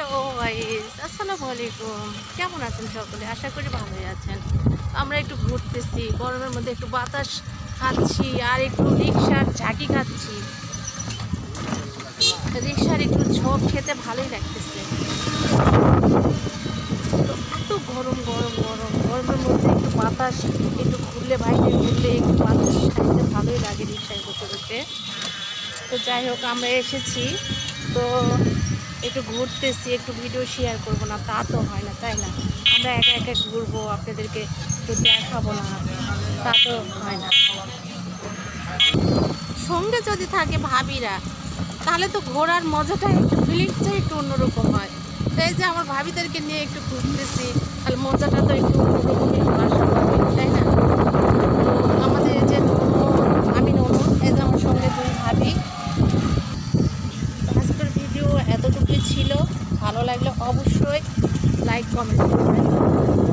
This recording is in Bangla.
হ্যালো গাইস আসসালামু আলাইকুম কেমন আছেন সকলে? আশা করি ভালোই আছেন। আমরা একটু ঘুরতেছি। গরমের মধ্যে একটু বাতাস খাচ্ছি আর একটু রিক্সার ঝাঁকি খাচ্ছি। রিক্সার একটু ঝোঁক খেতে ভালোই লাগতেছে। এত গরম গরম গরম। গরমের মধ্যে একটু বাতাস, একটু ঘুরলে, বাইরে ঘুরলে একটু বাতাস খাইতে ভালোই লাগে রিক্সায় বসে বসে। তো যাই হোক, আমরা এসেছি। তো একটু ঘুরতেছি, একটু ভিডিও শেয়ার করব না, তা তো হয় না, তাই না? আমরা একা একা ঘুরবো, আপনাদেরকে একটু দেখাবো না, তা তো হয় না। সঙ্গে যদি থাকে ভাবিরা, তাহলে তো ঘোরার মজাটা একটু ফিলিংসটা একটু অন্যরকম হয়। তাই যে আমার ভাবিদেরকে নিয়ে একটু ঘুরতেছি, তাহলে মজাটা তো একটু অন্যরকমই হওয়ার স্বাভাবিক তাই না তো আমাদের এই যে ননদ, আমি ননদ এই যে আমার সঙ্গে দুই ভাবি তো আজকের এতটুকুই ছিল ভালো লাগলে অবশ্যই লাইক কমেন্ট করবেন।